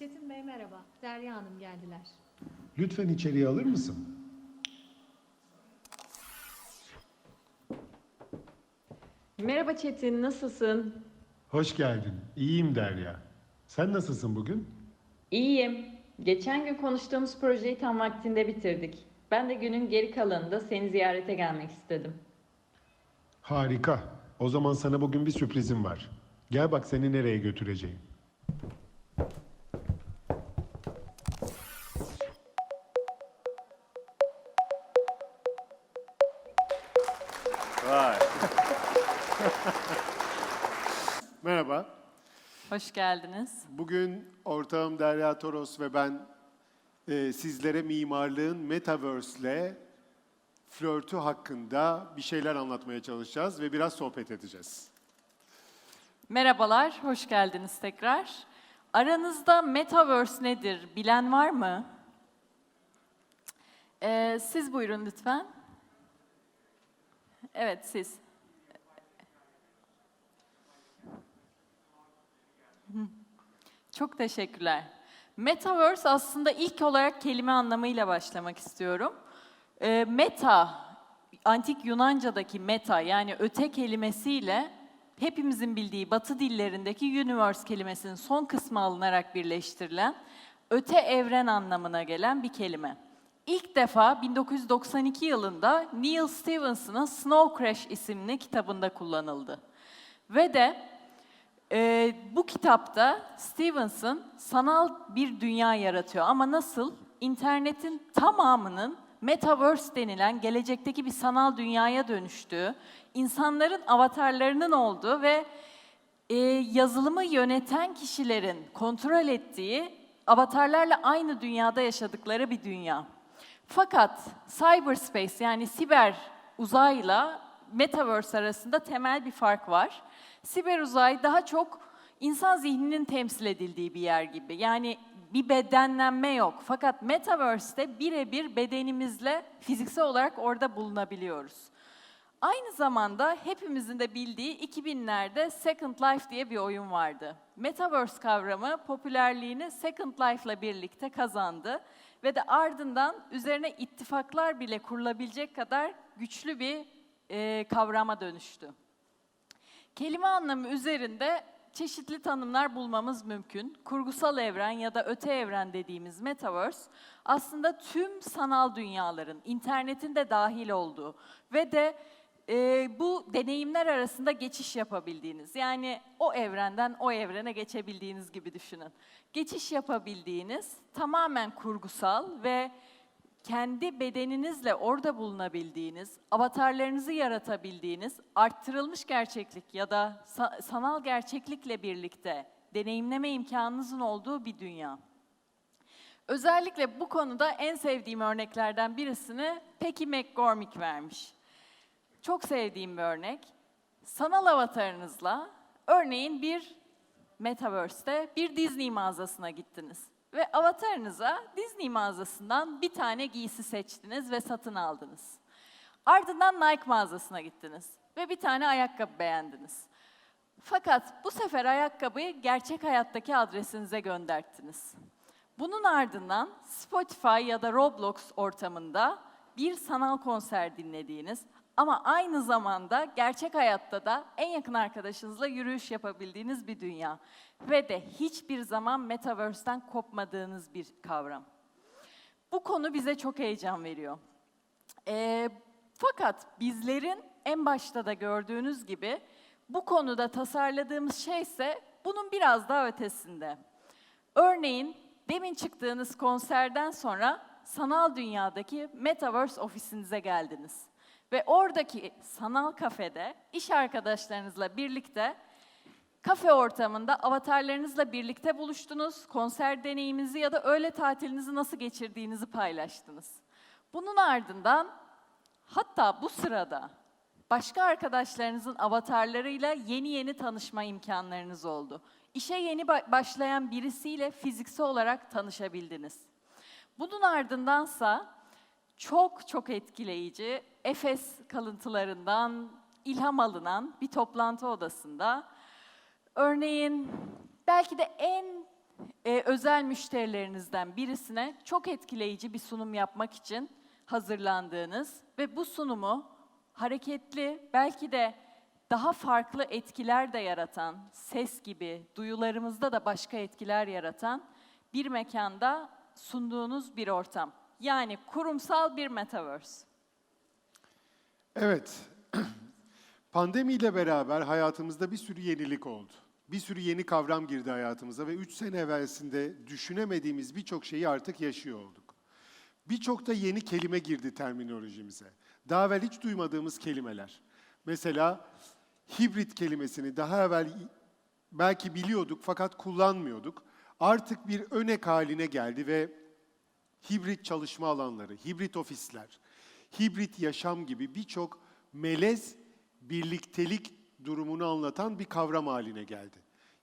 Çetin Bey merhaba. Derya Hanım geldiler. Lütfen içeriye alır mısın? Merhaba Çetin, nasılsın? Hoş geldin. İyiyim Derya. Sen nasılsın bugün? İyiyim. Geçen gün konuştuğumuz projeyi tam vaktinde bitirdik. Ben de günün geri kalanında seni ziyarete gelmek istedim. Harika. O zaman sana bugün bir sürprizim var. Gel bak seni nereye götüreceğim. Merhaba. Hoş geldiniz. Bugün ortağım Derya Toros ve ben e, sizlere mimarlığın Metaverse ile flörtü hakkında bir şeyler anlatmaya çalışacağız ve biraz sohbet edeceğiz. Merhabalar, hoş geldiniz tekrar. Aranızda Metaverse nedir bilen var mı? Ee, siz buyurun lütfen. Evet, siz. Çok teşekkürler. Metaverse aslında ilk olarak kelime anlamıyla başlamak istiyorum. Ee, meta, antik Yunanca'daki meta yani öte kelimesiyle hepimizin bildiği Batı dillerindeki universe kelimesinin son kısmı alınarak birleştirilen öte evren anlamına gelen bir kelime. İlk defa 1992 yılında Neil Stephenson'ın Snow Crash isimli kitabında kullanıldı. Ve de ee, bu kitapta Stevenson sanal bir dünya yaratıyor ama nasıl? İnternetin tamamının Metaverse denilen gelecekteki bir sanal dünyaya dönüştüğü, insanların avatarlarının olduğu ve e, yazılımı yöneten kişilerin kontrol ettiği avatarlarla aynı dünyada yaşadıkları bir dünya. Fakat cyberspace yani siber uzayla metaverse arasında temel bir fark var. Siber uzay daha çok insan zihninin temsil edildiği bir yer gibi. Yani bir bedenlenme yok. Fakat metaverse'te birebir bedenimizle fiziksel olarak orada bulunabiliyoruz. Aynı zamanda hepimizin de bildiği 2000'lerde Second Life diye bir oyun vardı. Metaverse kavramı popülerliğini Second Life'la birlikte kazandı ve de ardından üzerine ittifaklar bile kurulabilecek kadar güçlü bir e, kavrama dönüştü. Kelime anlamı üzerinde çeşitli tanımlar bulmamız mümkün. Kurgusal evren ya da öte evren dediğimiz metaverse aslında tüm sanal dünyaların, internetin de dahil olduğu ve de e, bu deneyimler arasında geçiş yapabildiğiniz, yani o evrenden o evrene geçebildiğiniz gibi düşünün. Geçiş yapabildiğiniz tamamen kurgusal ve kendi bedeninizle orada bulunabildiğiniz, avatarlarınızı yaratabildiğiniz, arttırılmış gerçeklik ya da sa- sanal gerçeklikle birlikte deneyimleme imkanınızın olduğu bir dünya. Özellikle bu konuda en sevdiğim örneklerden birisini Peggy McCormick vermiş. Çok sevdiğim bir örnek. Sanal avatarınızla örneğin bir Metaverse'te bir Disney mağazasına gittiniz. Ve avatarınıza Disney mağazasından bir tane giysi seçtiniz ve satın aldınız. Ardından Nike mağazasına gittiniz ve bir tane ayakkabı beğendiniz. Fakat bu sefer ayakkabıyı gerçek hayattaki adresinize gönderttiniz. Bunun ardından Spotify ya da Roblox ortamında bir sanal konser dinlediğiniz ama aynı zamanda gerçek hayatta da en yakın arkadaşınızla yürüyüş yapabildiğiniz bir dünya. Ve de hiçbir zaman Metaverse'den kopmadığınız bir kavram. Bu konu bize çok heyecan veriyor. Ee, fakat bizlerin en başta da gördüğünüz gibi bu konuda tasarladığımız şey ise bunun biraz daha ötesinde. Örneğin demin çıktığınız konserden sonra sanal dünyadaki Metaverse ofisinize geldiniz. Ve oradaki sanal kafede iş arkadaşlarınızla birlikte kafe ortamında avatarlarınızla birlikte buluştunuz, konser deneyiminizi ya da öğle tatilinizi nasıl geçirdiğinizi paylaştınız. Bunun ardından hatta bu sırada başka arkadaşlarınızın avatarlarıyla yeni yeni tanışma imkanlarınız oldu. İşe yeni ba- başlayan birisiyle fiziksel olarak tanışabildiniz. Bunun ardındansa çok çok etkileyici Efes kalıntılarından ilham alınan bir toplantı odasında örneğin belki de en e, özel müşterilerinizden birisine çok etkileyici bir sunum yapmak için hazırlandığınız ve bu sunumu hareketli, belki de daha farklı etkiler de yaratan, ses gibi, duyularımızda da başka etkiler yaratan bir mekanda sunduğunuz bir ortam. Yani kurumsal bir metaverse. Evet. Pandemiyle beraber hayatımızda bir sürü yenilik oldu. Bir sürü yeni kavram girdi hayatımıza ve 3 sene evvelsinde düşünemediğimiz birçok şeyi artık yaşıyor olduk. Birçok da yeni kelime girdi terminolojimize. Daha evvel hiç duymadığımız kelimeler. Mesela hibrit kelimesini daha evvel belki biliyorduk fakat kullanmıyorduk. Artık bir önek haline geldi ve hibrit çalışma alanları, hibrit ofisler, hibrit yaşam gibi birçok melez birliktelik durumunu anlatan bir kavram haline geldi.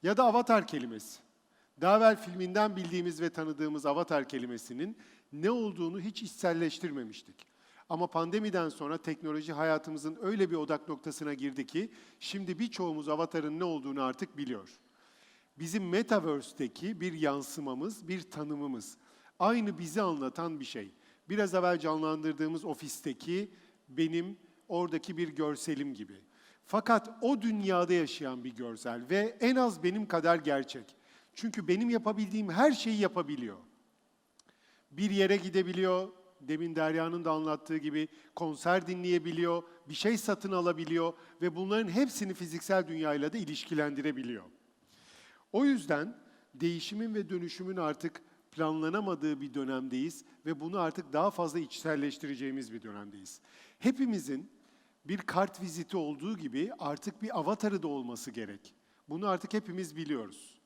Ya da avatar kelimesi. Daha filminden bildiğimiz ve tanıdığımız avatar kelimesinin ne olduğunu hiç içselleştirmemiştik. Ama pandemiden sonra teknoloji hayatımızın öyle bir odak noktasına girdi ki şimdi birçoğumuz avatarın ne olduğunu artık biliyor. Bizim Metaverse'deki bir yansımamız, bir tanımımız. Aynı bizi anlatan bir şey. Biraz evvel canlandırdığımız ofisteki benim oradaki bir görselim gibi. Fakat o dünyada yaşayan bir görsel ve en az benim kadar gerçek. Çünkü benim yapabildiğim her şeyi yapabiliyor. Bir yere gidebiliyor, demin Derya'nın da anlattığı gibi konser dinleyebiliyor, bir şey satın alabiliyor ve bunların hepsini fiziksel dünyayla da ilişkilendirebiliyor. O yüzden değişimin ve dönüşümün artık planlanamadığı bir dönemdeyiz ve bunu artık daha fazla içselleştireceğimiz bir dönemdeyiz. Hepimizin bir kart viziti olduğu gibi artık bir avatarı da olması gerek. Bunu artık hepimiz biliyoruz.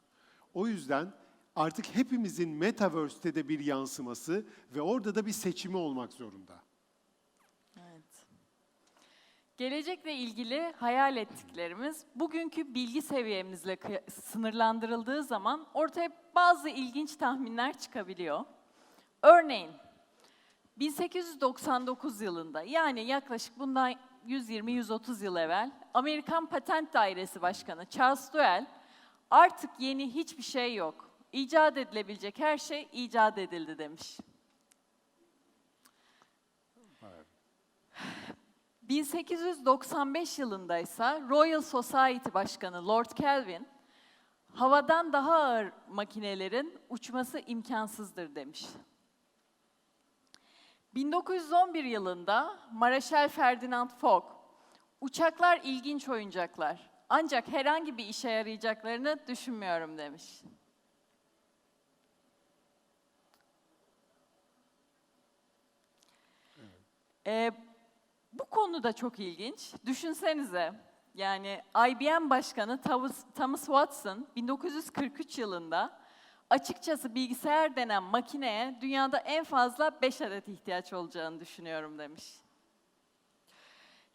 O yüzden artık hepimizin Metaverse'te de bir yansıması ve orada da bir seçimi olmak zorunda. Gelecekle ilgili hayal ettiklerimiz bugünkü bilgi seviyemizle sınırlandırıldığı zaman ortaya bazı ilginç tahminler çıkabiliyor. Örneğin 1899 yılında yani yaklaşık bundan 120-130 yıl evvel Amerikan Patent Dairesi Başkanı Charles Duell artık yeni hiçbir şey yok. İcat edilebilecek her şey icat edildi demiş. 1895 yılında ise Royal Society Başkanı Lord Kelvin, havadan daha ağır makinelerin uçması imkansızdır demiş. 1911 yılında Mareşal Ferdinand Foch, uçaklar ilginç oyuncaklar ancak herhangi bir işe yarayacaklarını düşünmüyorum demiş. Ee, bu konu da çok ilginç. Düşünsenize, yani IBM Başkanı Thomas, Watson 1943 yılında açıkçası bilgisayar denen makineye dünyada en fazla 5 adet ihtiyaç olacağını düşünüyorum demiş.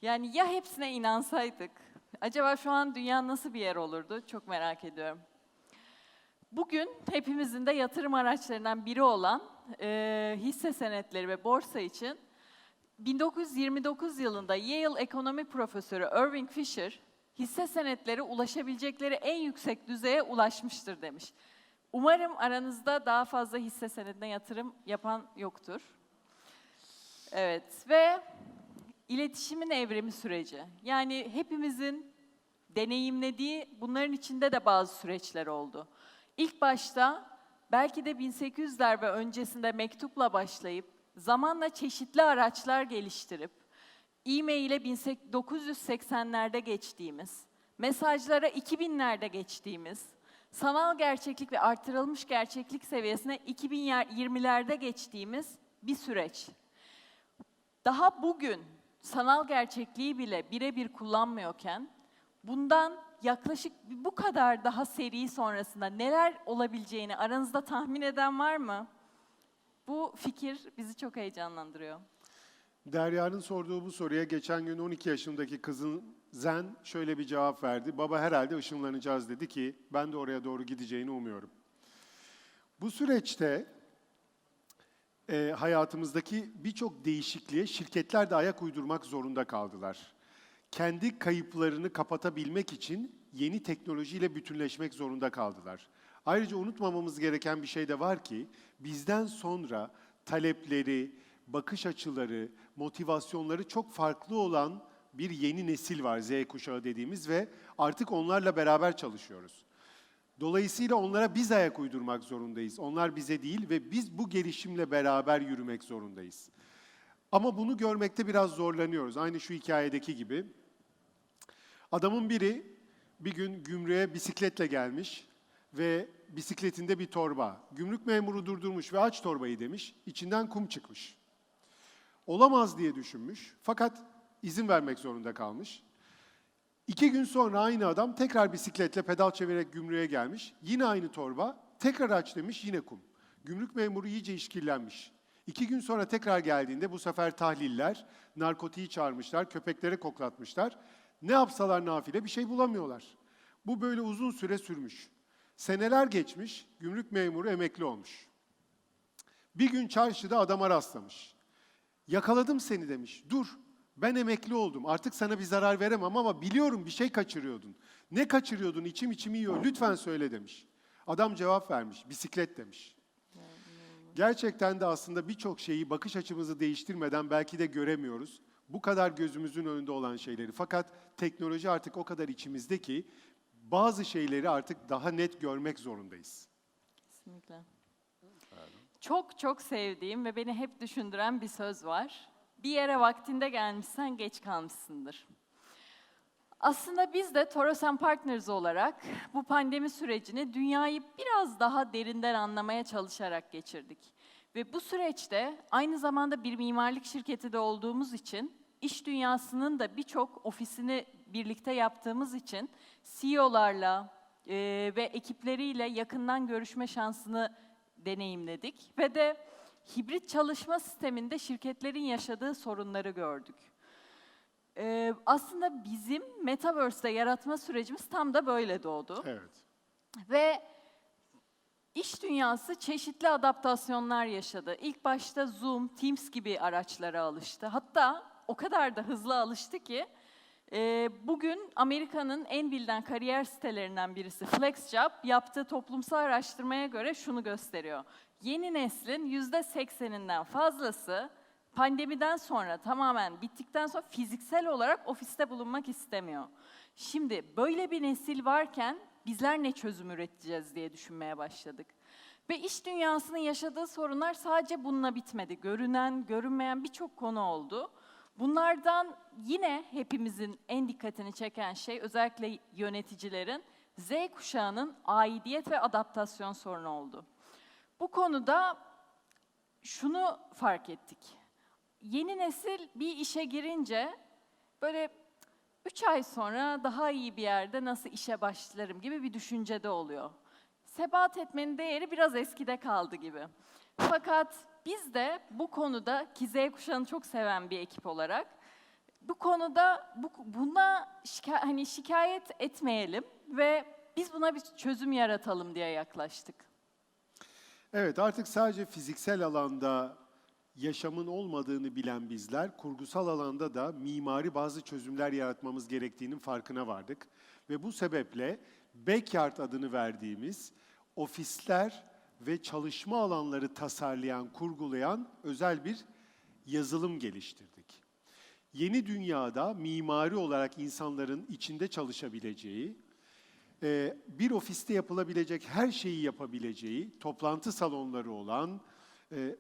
Yani ya hepsine inansaydık, acaba şu an dünya nasıl bir yer olurdu? Çok merak ediyorum. Bugün hepimizin de yatırım araçlarından biri olan e, hisse senetleri ve borsa için 1929 yılında Yale ekonomi profesörü Irving Fisher, hisse senetleri ulaşabilecekleri en yüksek düzeye ulaşmıştır demiş. Umarım aranızda daha fazla hisse senedine yatırım yapan yoktur. Evet ve iletişimin evrimi süreci. Yani hepimizin deneyimlediği bunların içinde de bazı süreçler oldu. İlk başta belki de 1800'ler ve öncesinde mektupla başlayıp zamanla çeşitli araçlar geliştirip e-mail'e 1980'lerde geçtiğimiz, mesajlara 2000'lerde geçtiğimiz, sanal gerçeklik ve artırılmış gerçeklik seviyesine 2020'lerde geçtiğimiz bir süreç. Daha bugün sanal gerçekliği bile birebir kullanmıyorken bundan yaklaşık bu kadar daha seri sonrasında neler olabileceğini aranızda tahmin eden var mı? Bu fikir bizi çok heyecanlandırıyor. Derya'nın sorduğu bu soruya geçen gün 12 yaşındaki kızın Zen şöyle bir cevap verdi. Baba herhalde ışınlanacağız dedi ki ben de oraya doğru gideceğini umuyorum. Bu süreçte e, hayatımızdaki birçok değişikliğe şirketler de ayak uydurmak zorunda kaldılar. Kendi kayıplarını kapatabilmek için yeni teknolojiyle bütünleşmek zorunda kaldılar. Ayrıca unutmamamız gereken bir şey de var ki bizden sonra talepleri, bakış açıları, motivasyonları çok farklı olan bir yeni nesil var Z kuşağı dediğimiz ve artık onlarla beraber çalışıyoruz. Dolayısıyla onlara biz ayak uydurmak zorundayız. Onlar bize değil ve biz bu gelişimle beraber yürümek zorundayız. Ama bunu görmekte biraz zorlanıyoruz. Aynı şu hikayedeki gibi. Adamın biri bir gün gümrüğe bisikletle gelmiş ve bisikletinde bir torba. Gümrük memuru durdurmuş ve aç torbayı demiş. İçinden kum çıkmış. Olamaz diye düşünmüş fakat izin vermek zorunda kalmış. İki gün sonra aynı adam tekrar bisikletle pedal çevirerek gümrüğe gelmiş. Yine aynı torba. Tekrar aç demiş yine kum. Gümrük memuru iyice işkillenmiş. İki gün sonra tekrar geldiğinde bu sefer tahliller, narkotiği çağırmışlar, köpeklere koklatmışlar. Ne yapsalar nafile bir şey bulamıyorlar. Bu böyle uzun süre sürmüş. Seneler geçmiş, gümrük memuru emekli olmuş. Bir gün çarşıda adama rastlamış. Yakaladım seni demiş. Dur, ben emekli oldum. Artık sana bir zarar veremem ama biliyorum bir şey kaçırıyordun. Ne kaçırıyordun? İçim içimi yiyor. Lütfen söyle demiş. Adam cevap vermiş. Bisiklet demiş. Gerçekten de aslında birçok şeyi bakış açımızı değiştirmeden belki de göremiyoruz. Bu kadar gözümüzün önünde olan şeyleri. Fakat teknoloji artık o kadar içimizde ki bazı şeyleri artık daha net görmek zorundayız. Kesinlikle. Çok çok sevdiğim ve beni hep düşündüren bir söz var. Bir yere vaktinde gelmişsen geç kalmışsındır. Aslında biz de Toros Partners olarak bu pandemi sürecini dünyayı biraz daha derinden anlamaya çalışarak geçirdik. Ve bu süreçte aynı zamanda bir mimarlık şirketi de olduğumuz için iş dünyasının da birçok ofisini birlikte yaptığımız için CEO'larla e, ve ekipleriyle yakından görüşme şansını deneyimledik ve de hibrit çalışma sisteminde şirketlerin yaşadığı sorunları gördük. Ee, aslında bizim Metaverse'de yaratma sürecimiz tam da böyle doğdu. Evet. Ve iş dünyası çeşitli adaptasyonlar yaşadı. İlk başta Zoom, Teams gibi araçlara alıştı. Hatta o kadar da hızlı alıştı ki e, bugün Amerika'nın en bilinen kariyer sitelerinden birisi FlexJob yaptığı toplumsal araştırmaya göre şunu gösteriyor. Yeni neslin yüzde sekseninden fazlası pandemiden sonra tamamen bittikten sonra fiziksel olarak ofiste bulunmak istemiyor. Şimdi böyle bir nesil varken bizler ne çözüm üreteceğiz diye düşünmeye başladık. Ve iş dünyasının yaşadığı sorunlar sadece bununla bitmedi. Görünen, görünmeyen birçok konu oldu. Bunlardan yine hepimizin en dikkatini çeken şey özellikle yöneticilerin Z kuşağının aidiyet ve adaptasyon sorunu oldu. Bu konuda şunu fark ettik. Yeni nesil bir işe girince böyle üç ay sonra daha iyi bir yerde nasıl işe başlarım gibi bir düşüncede oluyor. Sebat etmenin değeri biraz eskide kaldı gibi. Fakat biz de bu konuda ki Z kuşağını çok seven bir ekip olarak bu konuda bu, buna şika- hani şikayet etmeyelim ve biz buna bir çözüm yaratalım diye yaklaştık. Evet artık sadece fiziksel alanda yaşamın olmadığını bilen bizler, kurgusal alanda da mimari bazı çözümler yaratmamız gerektiğinin farkına vardık. Ve bu sebeple Backyard adını verdiğimiz ofisler ve çalışma alanları tasarlayan, kurgulayan özel bir yazılım geliştirdik. Yeni dünyada mimari olarak insanların içinde çalışabileceği, e, bir ofiste yapılabilecek her şeyi yapabileceği, toplantı salonları olan, e,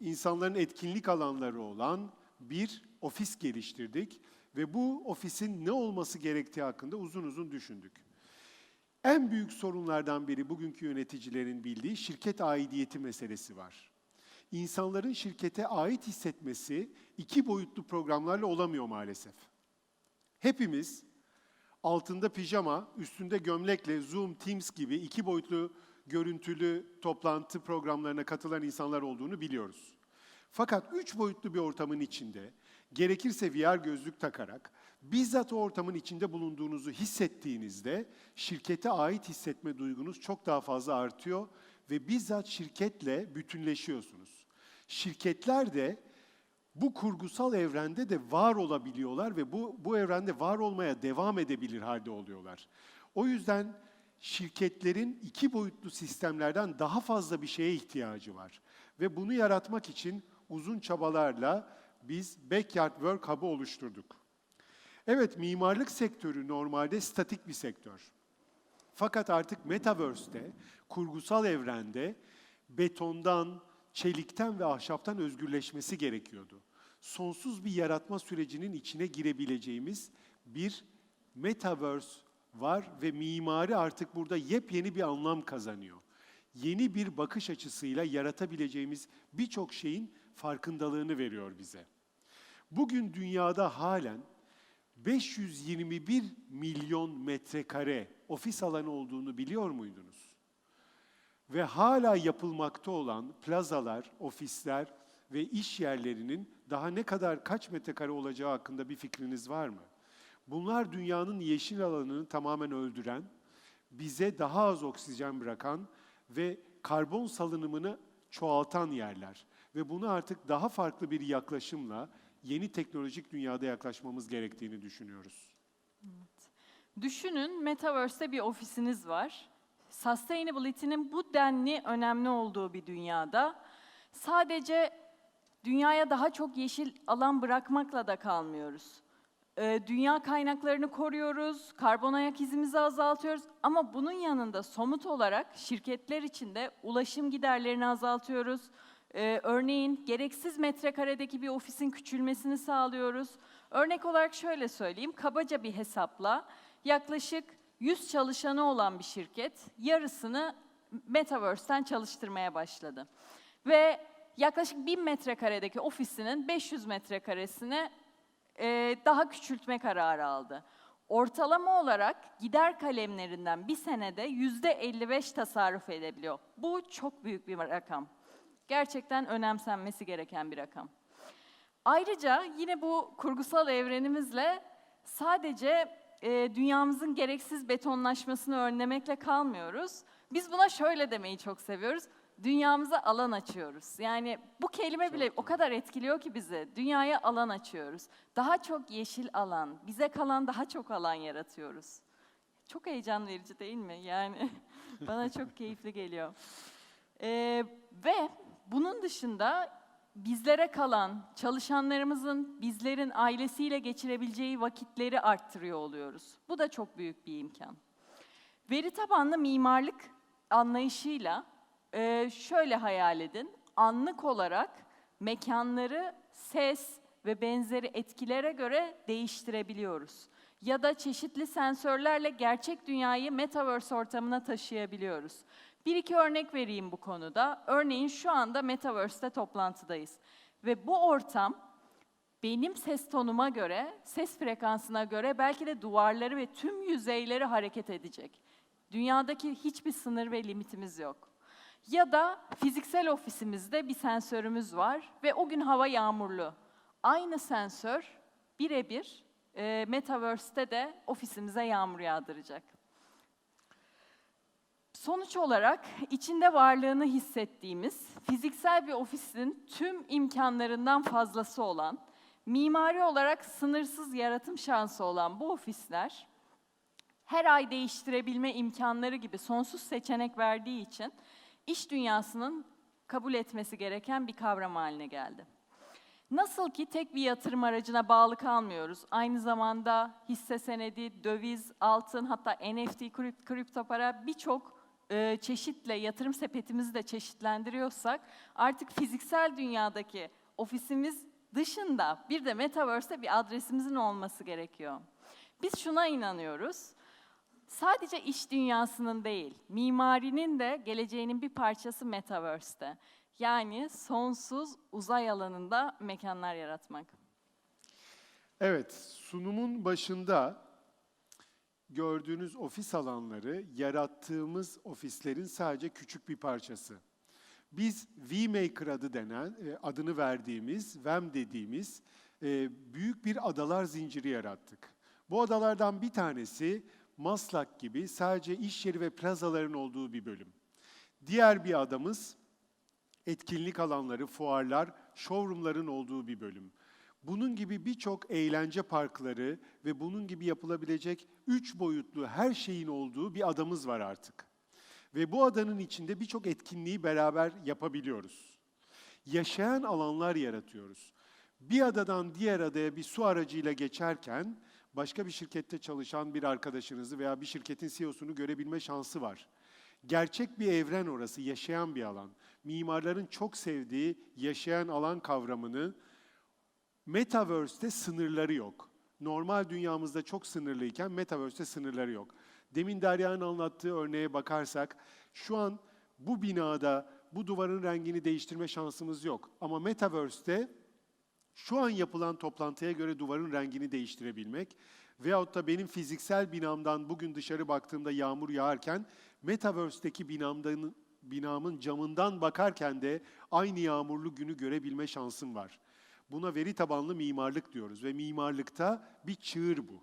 insanların etkinlik alanları olan bir ofis geliştirdik ve bu ofisin ne olması gerektiği hakkında uzun uzun düşündük. En büyük sorunlardan biri bugünkü yöneticilerin bildiği şirket aidiyeti meselesi var. İnsanların şirkete ait hissetmesi iki boyutlu programlarla olamıyor maalesef. Hepimiz altında pijama, üstünde gömlekle Zoom, Teams gibi iki boyutlu görüntülü toplantı programlarına katılan insanlar olduğunu biliyoruz. Fakat üç boyutlu bir ortamın içinde gerekirse VR gözlük takarak bizzat o ortamın içinde bulunduğunuzu hissettiğinizde şirkete ait hissetme duygunuz çok daha fazla artıyor ve bizzat şirketle bütünleşiyorsunuz. Şirketler de bu kurgusal evrende de var olabiliyorlar ve bu, bu evrende var olmaya devam edebilir halde oluyorlar. O yüzden şirketlerin iki boyutlu sistemlerden daha fazla bir şeye ihtiyacı var. Ve bunu yaratmak için uzun çabalarla biz Backyard Work Hub'ı oluşturduk. Evet, mimarlık sektörü normalde statik bir sektör. Fakat artık Metaverse'te, kurgusal evrende betondan, çelikten ve ahşaptan özgürleşmesi gerekiyordu. Sonsuz bir yaratma sürecinin içine girebileceğimiz bir Metaverse var ve mimari artık burada yepyeni bir anlam kazanıyor. Yeni bir bakış açısıyla yaratabileceğimiz birçok şeyin farkındalığını veriyor bize. Bugün dünyada halen 521 milyon metrekare ofis alanı olduğunu biliyor muydunuz? Ve hala yapılmakta olan plazalar, ofisler ve iş yerlerinin daha ne kadar kaç metrekare olacağı hakkında bir fikriniz var mı? Bunlar dünyanın yeşil alanını tamamen öldüren, bize daha az oksijen bırakan ve karbon salınımını çoğaltan yerler. Ve bunu artık daha farklı bir yaklaşımla yeni teknolojik dünyada yaklaşmamız gerektiğini düşünüyoruz. Düşünün Metaverse'te bir ofisiniz var. Sustainability'nin bu denli önemli olduğu bir dünyada sadece dünyaya daha çok yeşil alan bırakmakla da kalmıyoruz. Ee, dünya kaynaklarını koruyoruz, karbon ayak izimizi azaltıyoruz ama bunun yanında somut olarak şirketler için de ulaşım giderlerini azaltıyoruz. Ee, örneğin gereksiz metrekaredeki bir ofisin küçülmesini sağlıyoruz. Örnek olarak şöyle söyleyeyim, kabaca bir hesapla yaklaşık 100 çalışanı olan bir şirket yarısını Metaverse'ten çalıştırmaya başladı. Ve yaklaşık 1000 metrekaredeki ofisinin 500 metrekaresine e, daha küçültme kararı aldı. Ortalama olarak gider kalemlerinden bir senede yüzde 55 tasarruf edebiliyor. Bu çok büyük bir rakam. Gerçekten önemsenmesi gereken bir rakam. Ayrıca yine bu kurgusal evrenimizle sadece e, dünyamızın gereksiz betonlaşmasını önlemekle kalmıyoruz. Biz buna şöyle demeyi çok seviyoruz. Dünyamıza alan açıyoruz. Yani bu kelime bile o kadar etkiliyor ki bizi. Dünyaya alan açıyoruz. Daha çok yeşil alan, bize kalan daha çok alan yaratıyoruz. Çok heyecan verici değil mi? Yani bana çok keyifli geliyor. Ee, ve bunun dışında bizlere kalan, çalışanlarımızın, bizlerin ailesiyle geçirebileceği vakitleri arttırıyor oluyoruz. Bu da çok büyük bir imkan. Veri tabanlı mimarlık anlayışıyla e, şöyle hayal edin. Anlık olarak mekanları ses ve benzeri etkilere göre değiştirebiliyoruz. Ya da çeşitli sensörlerle gerçek dünyayı metaverse ortamına taşıyabiliyoruz. Bir iki örnek vereyim bu konuda. Örneğin şu anda Metaverse'te toplantıdayız. Ve bu ortam benim ses tonuma göre, ses frekansına göre belki de duvarları ve tüm yüzeyleri hareket edecek. Dünyadaki hiçbir sınır ve limitimiz yok. Ya da fiziksel ofisimizde bir sensörümüz var ve o gün hava yağmurlu. Aynı sensör birebir e, Metaverse'te de ofisimize yağmur yağdıracak. Sonuç olarak içinde varlığını hissettiğimiz, fiziksel bir ofisin tüm imkanlarından fazlası olan, mimari olarak sınırsız yaratım şansı olan bu ofisler, her ay değiştirebilme imkanları gibi sonsuz seçenek verdiği için iş dünyasının kabul etmesi gereken bir kavram haline geldi. Nasıl ki tek bir yatırım aracına bağlı kalmıyoruz. Aynı zamanda hisse senedi, döviz, altın hatta NFT, kript- kripto para birçok e, çeşitle yatırım sepetimizi de çeşitlendiriyorsak artık fiziksel dünyadaki ofisimiz dışında bir de metaverse'te bir adresimizin olması gerekiyor. Biz şuna inanıyoruz. Sadece iş dünyasının değil, mimarinin de geleceğinin bir parçası metaverse'te. Yani sonsuz uzay alanında mekanlar yaratmak. Evet, sunumun başında gördüğünüz ofis alanları yarattığımız ofislerin sadece küçük bir parçası. Biz VMaker adı denen, e, adını verdiğimiz, VEM dediğimiz e, büyük bir adalar zinciri yarattık. Bu adalardan bir tanesi Maslak gibi sadece iş yeri ve plazaların olduğu bir bölüm. Diğer bir adamız etkinlik alanları, fuarlar, showroomların olduğu bir bölüm. Bunun gibi birçok eğlence parkları ve bunun gibi yapılabilecek üç boyutlu her şeyin olduğu bir adamız var artık. Ve bu adanın içinde birçok etkinliği beraber yapabiliyoruz. Yaşayan alanlar yaratıyoruz. Bir adadan diğer adaya bir su aracıyla geçerken başka bir şirkette çalışan bir arkadaşınızı veya bir şirketin CEO'sunu görebilme şansı var. Gerçek bir evren orası, yaşayan bir alan. Mimarların çok sevdiği yaşayan alan kavramını Metaverse'te sınırları yok. Normal dünyamızda çok sınırlıyken Metaverse'te sınırları yok. Demin Derya'nın anlattığı örneğe bakarsak şu an bu binada bu duvarın rengini değiştirme şansımız yok. Ama Metaverse'te şu an yapılan toplantıya göre duvarın rengini değiştirebilmek veyahut da benim fiziksel binamdan bugün dışarı baktığımda yağmur yağarken Metaverse'deki binamdan, binamın camından bakarken de aynı yağmurlu günü görebilme şansım var. Buna veri tabanlı mimarlık diyoruz ve mimarlıkta bir çığır bu.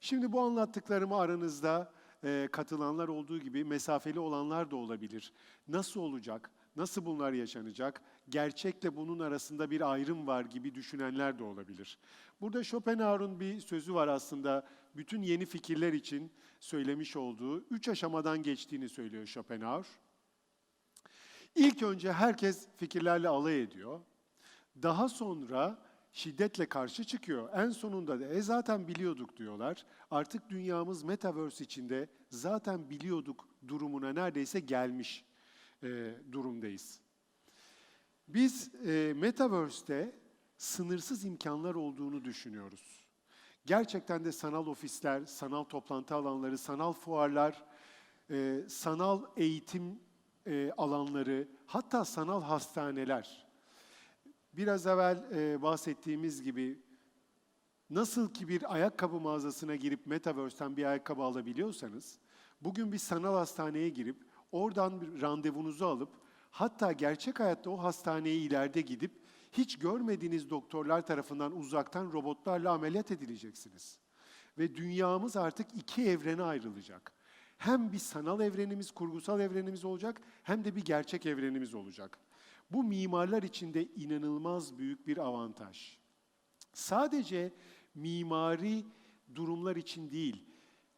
Şimdi bu anlattıklarımı aranızda e, katılanlar olduğu gibi mesafeli olanlar da olabilir. Nasıl olacak? Nasıl bunlar yaşanacak? Gerçekle bunun arasında bir ayrım var gibi düşünenler de olabilir. Burada Schopenhauer'un bir sözü var aslında bütün yeni fikirler için söylemiş olduğu üç aşamadan geçtiğini söylüyor Schopenhauer. İlk önce herkes fikirlerle alay ediyor. Daha sonra şiddetle karşı çıkıyor. En sonunda da e zaten biliyorduk diyorlar. Artık dünyamız metaverse içinde zaten biliyorduk durumuna neredeyse gelmiş e, durumdayız. Biz e, metaverse'te sınırsız imkanlar olduğunu düşünüyoruz. Gerçekten de sanal ofisler, sanal toplantı alanları, sanal fuarlar, e, sanal eğitim e, alanları, hatta sanal hastaneler. Biraz evvel e, bahsettiğimiz gibi nasıl ki bir ayakkabı mağazasına girip Metaverse'ten bir ayakkabı alabiliyorsanız, bugün bir sanal hastaneye girip oradan bir randevunuzu alıp hatta gerçek hayatta o hastaneye ileride gidip hiç görmediğiniz doktorlar tarafından uzaktan robotlarla ameliyat edileceksiniz. Ve dünyamız artık iki evrene ayrılacak. Hem bir sanal evrenimiz, kurgusal evrenimiz olacak hem de bir gerçek evrenimiz olacak. Bu mimarlar için de inanılmaz büyük bir avantaj. Sadece mimari durumlar için değil,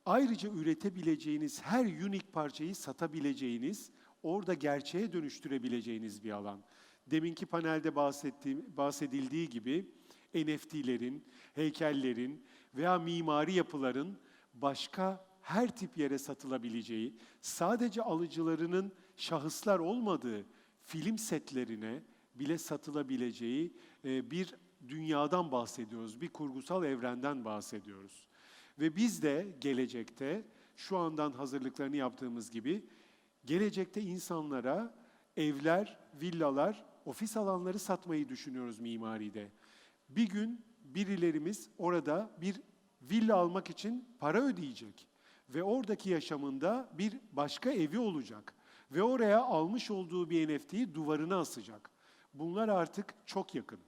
ayrıca üretebileceğiniz her unik parçayı satabileceğiniz, orada gerçeğe dönüştürebileceğiniz bir alan. Deminki panelde bahsettiğim, bahsedildiği gibi NFT'lerin, heykellerin veya mimari yapıların başka her tip yere satılabileceği, sadece alıcılarının şahıslar olmadığı film setlerine bile satılabileceği e, bir dünyadan bahsediyoruz, bir kurgusal evrenden bahsediyoruz. Ve biz de gelecekte şu andan hazırlıklarını yaptığımız gibi gelecekte insanlara evler, villalar, ofis alanları satmayı düşünüyoruz mimaride. Bir gün birilerimiz orada bir villa almak için para ödeyecek ve oradaki yaşamında bir başka evi olacak ve oraya almış olduğu bir NFT'yi duvarına asacak. Bunlar artık çok yakın.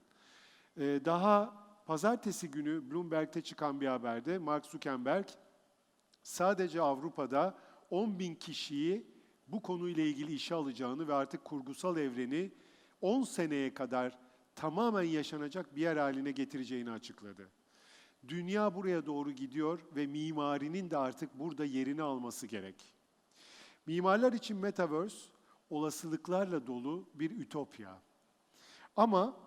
Ee, daha pazartesi günü Bloomberg'te çıkan bir haberde Mark Zuckerberg sadece Avrupa'da 10 bin kişiyi bu konuyla ilgili işe alacağını ve artık kurgusal evreni 10 seneye kadar tamamen yaşanacak bir yer haline getireceğini açıkladı. Dünya buraya doğru gidiyor ve mimarinin de artık burada yerini alması gerek. Mimarlar için Metaverse olasılıklarla dolu bir ütopya. Ama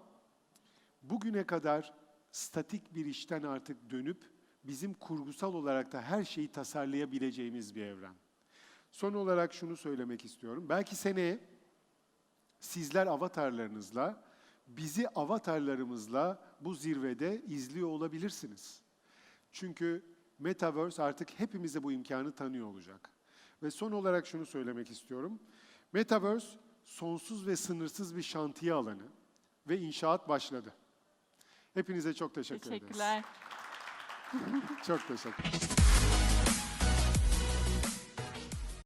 bugüne kadar statik bir işten artık dönüp bizim kurgusal olarak da her şeyi tasarlayabileceğimiz bir evren. Son olarak şunu söylemek istiyorum. Belki seneye sizler avatarlarınızla, bizi avatarlarımızla bu zirvede izliyor olabilirsiniz. Çünkü Metaverse artık hepimize bu imkanı tanıyor olacak. Ve son olarak şunu söylemek istiyorum. Metaverse sonsuz ve sınırsız bir şantiye alanı ve inşaat başladı. Hepinize çok teşekkür ederiz. Teşekkürler. Çok teşekkür